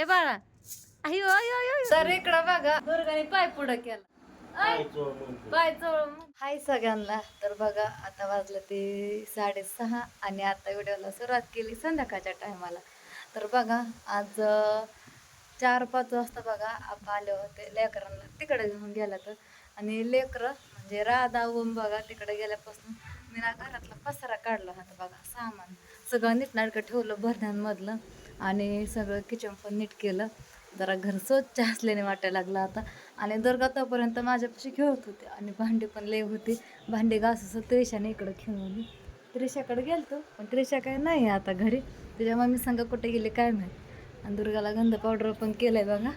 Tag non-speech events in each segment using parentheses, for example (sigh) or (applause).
ए बाळा. अयो अयो अयो तर इकडं बघा. दुर्गाने पाय पुढं केला. ऐ, पाय चोळ हाय सगळ्यांना. तर बघा आता वाजलं ते साडेसहा आणि आता व्हिडिओला सुरुवात केली संध्याकाळच्या टायमाला. तर बघा आज अं, चार पाच वाजता बघा आपण आले होते लेकरांना. तिकडे घेऊन गेला तर आणि लेकरं म्हणजे राधा ओम बघा तिकडे गेल्यापासून मी ना घरातला पसारा काढला होता बघा सामान. सगळं नीटनाटकं ठेवलं भरण्यांमधलं आणि सगळं किचन पण नीट केलं. जरा घर स्वच्छ असल्याने वाटायला लागलं आता. आणि दुर्गा तोपर्यंत माझ्यापाशी खेळत होते. आणि भांडी पण लय होती. भांडी असं त्रिशाने इकडं खेळून. त्रिशाकडे गेलतो पण त्रिशा काय नाही आहे आता घरी. तिच्या मम्मी संग कुठे गेले काय माहीत. आणि दुर्गाला गंध पावडर पण केलंय बघा.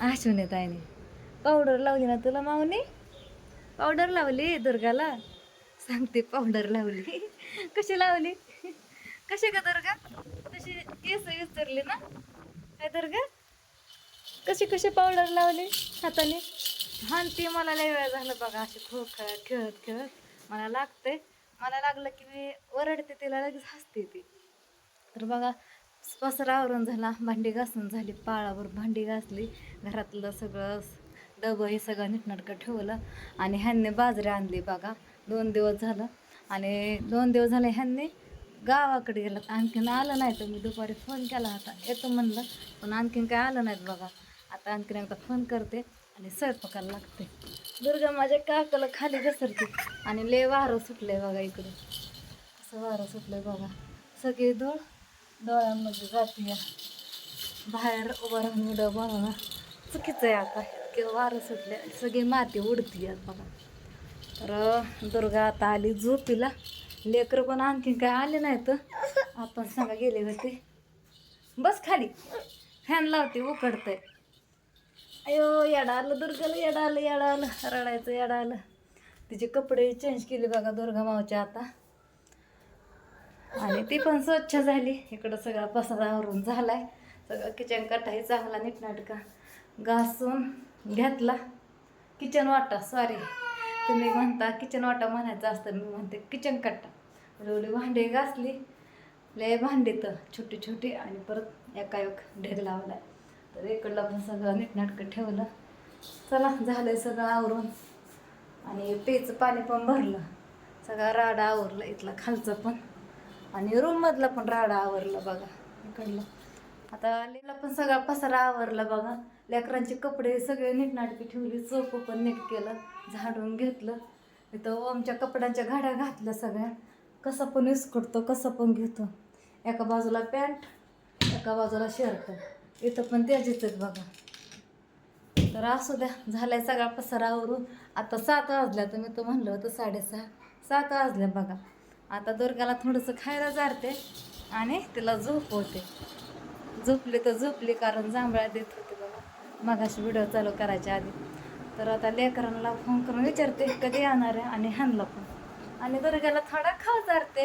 आशून ताईने. पावडर लावली ना तुला माऊनी? पावडर लावली दुर्गाला? सांगते पावडर लावली. (laughs) कशी लावली? (laughs) कशी का दुर्गा? केस विसरली ना? काय दुर्गा कशी कशी पावडर लावली हाताने? हा ती मला लय वेळ झालं बघा अशी खूप खेळत खेळत खेळत मला लागते मला लागलं की मी ओरडते तिला लगेच हसते ती. तर बघा पसरा आवरून झाला भांडी घासून झाली पाळावर भांडी घासली. घरातलं सगळं डबं हे सगळं नीटनाटकं ठेवलं आणि ह्यांनी बाजरी आणली बघा. दोन दिवस झालं आणि दोन दिवस झाले ह्यांनी गावाकडे गेलात आणखीन आलं नाही तर मी दुपारी फोन केला होता. येतो म्हणलं पण आणखीन काय आलं नाहीत बघा. आता आणखीन एकदा फोन करते आणि स्वयंपाकाला लागते. दुर्गा माझ्या काकाला खाली घसरते आणि लय वारं सुटलंय बघा इकडे. असं वारं सुटलंय बघा. सगळी धूळ डोळ्यांमध्ये जाते बाहेर उभं राहून उडं बनवणं चुकीचं आहे आता. किंवा वारं सुटले सगळी माती उडती आहे बघा. तर दुर्गा आता आली झोपीला. लेकरं पण आणखीन काय आले नाहीत. आपण सांगा गेले होते. बस खाली. फॅन लावते उकडतंय. अयो येडा आलं दुर्गाला येडा आलं येडा आलं. रडायचं येडा आलं. तिचे कपडे चेंज केले बघा दुर्गा मावचे आता. आणि ती पण स्वच्छ झाली. इकडं सगळा पसारावरून झालाय. सगळं किचन कट्टाही चांगला नीटनाटका. घासून घेतला. किचन वाटा सॉरी तुम्ही म्हणता किचन वाटा म्हणायचं असतं मी म्हणते किचन कट्टा. एवढी भांडे घासली. लय भांडे तर छोटी छोटी आणि परत एकाएक ढेर ढेग तर इकडला पण सगळं नीटनाटकं ठेवलं. चला झालंय सगळं आवरून. आणि पेचं पाणी पण भरलं. सगळा राडा आवरलं इथला खालचं पण. आणि रूममधला पण राडा आवरला बघा इकडलं. आता आलेला पण सगळा पसारा आवरला बघा. लेकरांचे कपडे सगळे नीटनाटकी ठेवली चोप पण नीट केलं झाडून घेतलं. इथं आमच्या कपड्यांच्या घाड्या घातल्या सगळ्या. कसं पण विस्कटतो कसं पण घेतो. एका बाजूला पॅन्ट एका बाजूला शर्ट. इथं पण त्याचीच आहेत बघा. तर असू द्या झालाय सगळा पसारा आवरून. आता सात वाजल्या तर मी तो म्हणलं होतं साडेसहा. सात वाजल्या बघा. आता दुर्गाला थोडंसं खायला जाते आणि तिला झोपवते. झोपली तर झोपली कारण जांभळ्या देत होते बघा. मगाशी व्हिडिओ चालू करायच्या आधी. तर आता लेकरांना फोन करून विचारते कधी येणार आहे आणि ह्यांना पण. आणि दुर्गाला थोडा खाऊ जाते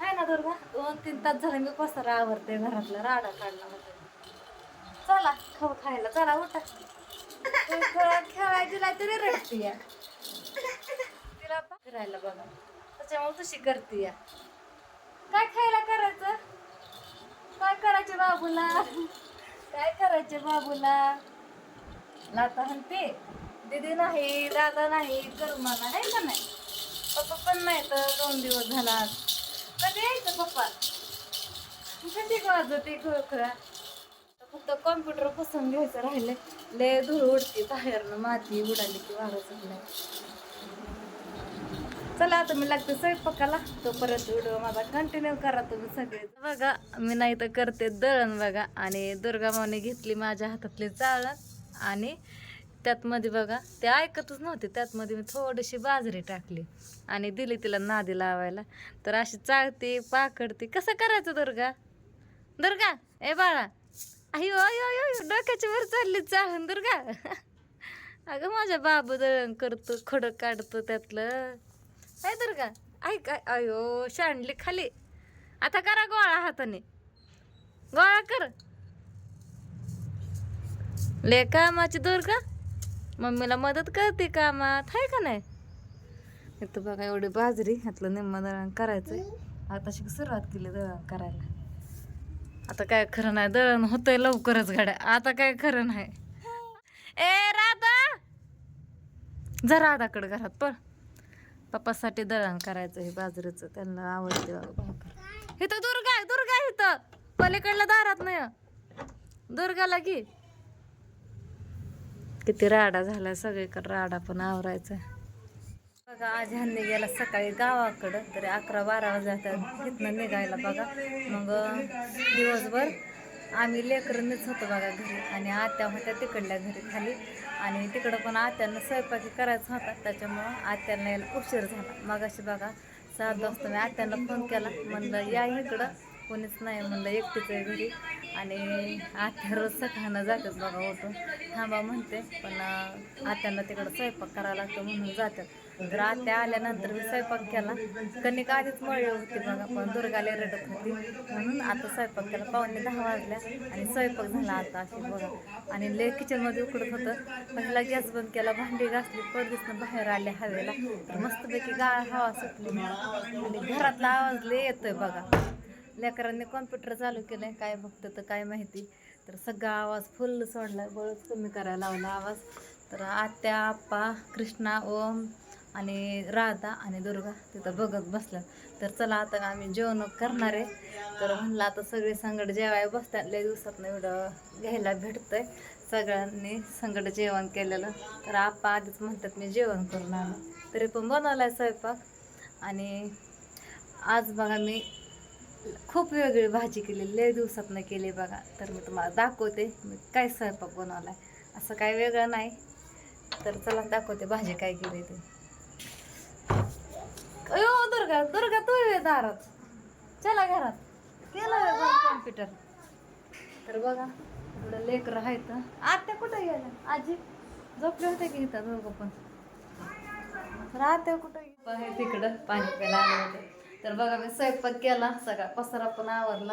आहे ना दुर्गा? दोन तीन तास झाले मी पसारा आवरते घरातला राडा काढला होता चला खाऊ खायला. चला उठा. खेळायची नाही तरी रडती या. तिला फिरायला बघा. त्याच्यामुळे तशी करते या. काय खायला करायचं? काय करायचे बाबूला? काय करायचे बाबूला? लाता म्हणते दीदी नाही दादा नाही कर्माला नाही का नाही? पप्पा पण नाही तर दोन दिवस झाला कधी यायचं पप्पा? कधी वाजते खळखळा फक्त कॉम्प्युटर पुसून घ्यायचं राहिले लय धूळ उडते बाहेरनं माती उडाली की वारं सुटलं चला आता मी लागते स्वयंपाकाला. परत व्हिडिओ माझा कंटिन्यू करा तुम्ही सगळे. बघा मी नाही तर करते दळण बघा. आणि दुर्गा माने घेतली माझ्या हातातली चाळण आणि त्यात मध्ये बघा ते ऐकतच नव्हते. त्यात मध्ये मी थोडीशी बाजरी टाकली आणि दिली तिला नादी लावायला. तर अशी चाळते पाकडते कसं करायचं दुर्गा दुर्गा ए बाळा. अयो अयो अयो डोक्याच्या वर चालली चाळण दुर्गा (laughs) अगं माझ्या बाबू दळण करतो खडं काढतो त्यातलं. काय दुर्गा ऐक अयो शांडली खाली. आता करा गोळा हाताने. गोळा कर. ले कामाची दुर्गा मम्मीला मदत करते कामात आहे का नाही? इथं बघा एवढी बाजरी ह्यातलं निम्म दळण करायचंय. आता शिक सुरुवात केली दळण करायला. आता काय खरं नाही दळण होतंय लवकरच गाड्या. आता काय खरं नाही. ए राधा! जरा राधाकडे घरात पण पप्पासाठी दळण करायचं हे बाजरीचं त्यांना आवडते इथं दुर्गा आहे, दुर्गा आहे इथं. पलीकडल्या दारात नाही. दुर्गाला की किती राडा झाला सगळीकडे राडा पण आवरायचा. बघा आज ह्यांनी गेला सकाळी गावाकडं तरी अकरा बारा वाजता तिथनं निघायला बघा. मग दिवसभर आम्ही लेकरंच होतो बघा घरी आणि आत्या होत्या तिकडल्या घरी खाली. आणि तिकडं पण आत्यांना स्वयंपाकी करायचा होता त्याच्यामुळं आत्यांना यायला उशीर झाला. मग अशी बघा सात वाजता मी आत्यांना फोन केला. म्हणलं या इकडं. कोणीच नाही म्हणलं एकटीच आहे घरी. आणि आत्या रोज सकाळनं जातात बघा उठून थांबा म्हणते पण आत्यांना तिकडं स्वयंपाक करावा लागतो म्हणून जातात तर आत्या आल्यानंतर मी स्वयंपाक केला. कणिक आधीच मळली होती बघा पण दुर्गाला रडत होती. म्हणून आता स्वयंपाक केला. पावणे दहा वाजल्या आणि स्वयंपाक झाला आता अशी बघा. आणि ले किचनमध्ये उकडत होतं. पहिला गॅस बंद केला भांडी घासली परदेसनं बाहेर आले हवेला. तर मस्तपैकी गाळ हवा सुटली. आणि घरातला आवाज लय येतोय बघा. लेकरांनी कॉम्प्युटर चालू केलंय काय बघतं तर काय माहिती. तर सगळा आवाज फुल सोडला बळच कमी करायला लावला आवाज. तर आत्या आप्पा कृष्णा ओम आणि राधा आणि दुर्गा तिथं बघत बसल्या तर चला आता आम्ही जेवण करणार आहे. तर म्हणलं आता सगळे संगड जेवाय बसतात. लय दिवसात एवढं घ्यायला भेटतंय. सगळ्यांनी संगड जेवण केलेलं. तर आप्पा आधीच म्हणतात मी जेवण करून आलं तरी पण बनवलाय स्वयंपाक. आणि आज बघा मी खूप वेगळी भाजी केली लय दिवसात नाही केली बघा. तर मी तुम्हाला दाखवते मी काय स्वयंपाक आहे असं काय वेगळं नाही. तर चला दाखवते भाजी काय केली ते. अयो दुर्गा दुर्गा तू ये दारात. चला घरात. केलं कॉम्प्युटर तर बघा एवढं लेकरं आहेत. आत्या कुठं गेलं आजी झोपले होते की इथं दोघं पण? तर आत्या कुठं गेल्या? तिकडं पाणी प्यायला आले होते. तर बघा मी स्वयंपाक केला सगळा पसारा पण आवरला.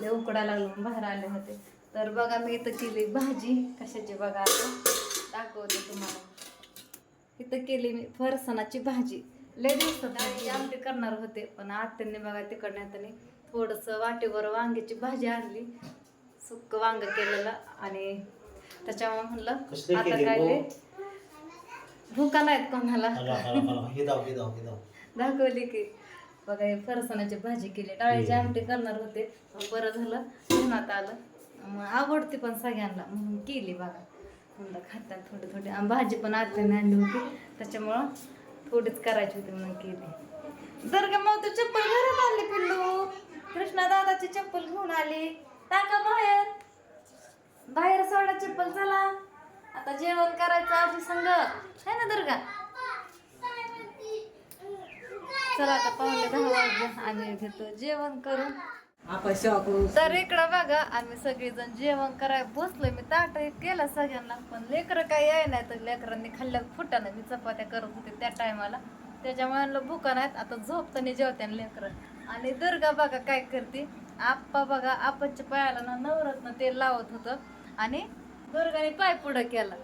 लय उकडायला लागलो बाहेर आले होते. तर बघा मी इथं केली भाजी. कशाची बघा आता. दाखवते तुम्हाला. इथं केली मी फरसाणाची भाजी. लय दिवसात आमटी करणार होते पण आत्यांनी बघा तिकडनं येताना थोडंसं वाटेवर वांग्याची भाजी आणली. सुक्क वांग केलेलं आणि त्याच्यामुळे म्हणलं आता काय? लय भुका नाहीत कोणाला. हे हे हे दाखवली की. बघा हे फरसाणाची भाजी केली. डाळीची आमटी करणार होते. बरं झालं. ध्यानात आलं. मग आवडते पण सगळ्यांना. म्हणून केली बघा. म्हणलं खातात थोडी थोडी. आणि भाजी पण आत्याने आणली होती. त्याच्यामुळं थोडीच करायची होती म्हणून केली. दर्गा मग तू चप्पल घरात आणली पिल्लू. कृष्णा दादाची चप्पल घेऊन आली. टाका बाहेर. बाहेर सोडा चप्पल चला. आता जेवण करायचं आजी संग. है ना दुर्गा? चला आता पावणे दहा वाजले आम्ही घेतो जेवण करून. तर इकडं बघा आम्ही सगळेजण जेवण कराय बसलोय. मी ताट केलं सगळ्यांना पण लेकरं काय याय नाही तर लेकरांनी खाल्ल्या फुटानं. मी चपात्या करत होते त्या टायमाला. त्याच्यामुळे म्हणलं भुका नाहीत. आता झोपताना जेवत्यान लेकरं. आणि दुर्गा बघा काय करते. आप्पा बघा आप्पाच्या पायाला ना नवरत्न तेल लावत होतं. आणि दुर्गाने पाय पुढं केला.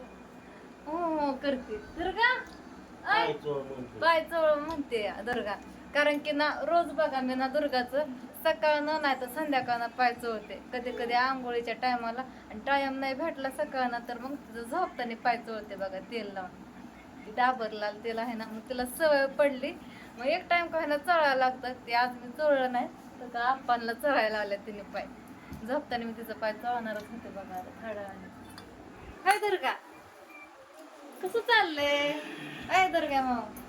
हो करते. दुर्गा? चोळ म्हणतो? पाय चोळ म्हणते दुर्गा. कारण की ना रोज बघा मी ना दुर्गाचं सकाळनं नाही तर संध्याकाळनं पाय चोळते. कधी कधी आंघोळीच्या टायमाला आणि टाइम नाही भेटला सकाळनं तर मग तिचं झोपताना पाय चोळते बघा तेल लावून. ती डाबर लाल तेल आहे ना मग तिला सवय पडली. मग एक टाइम काय ना चळायला लागतं. ते आज मी चोळलं नाही तर का आप्पांना चळायला लावल्या तिने पाय. झोपताना मी तिचं पाय चोळणारच होते बघा थोड्या वेळाने काय दुर्गा. कसं चाललंय? काय दुर्गा मग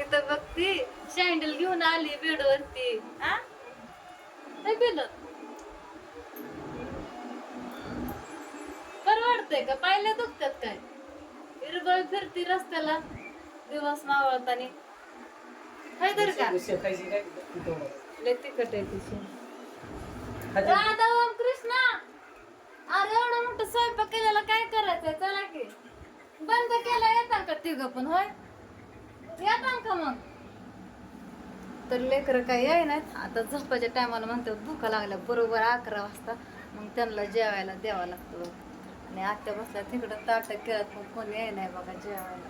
इथं बघती सँडल घेऊन आली बेडवरती. हा काय पिलं परवडतंय का? पायल्या दुखतात काय? हिरबळ फिरती रस्त्याला. दिवस मावळतानी काय तर का लय तिखट आहे तिची. राधा ओम कृष्णा. अरे एवढा स्वयंपाक केलेला काय करायचंय? चला की. बंद केला येता का तिघ पण? होय? येता का मग? तर लेकरं काय याय नाहीत आता झोपाच्या टायमाला म्हणतात भुका लागल्या बरोबर अकरा वाजता. मग त्यांना जेवायला द्यावा लागतो. आणि आत्या बसल्या तिकडं ताटक केलं पण कोणी याय नाही बघा जेवायला.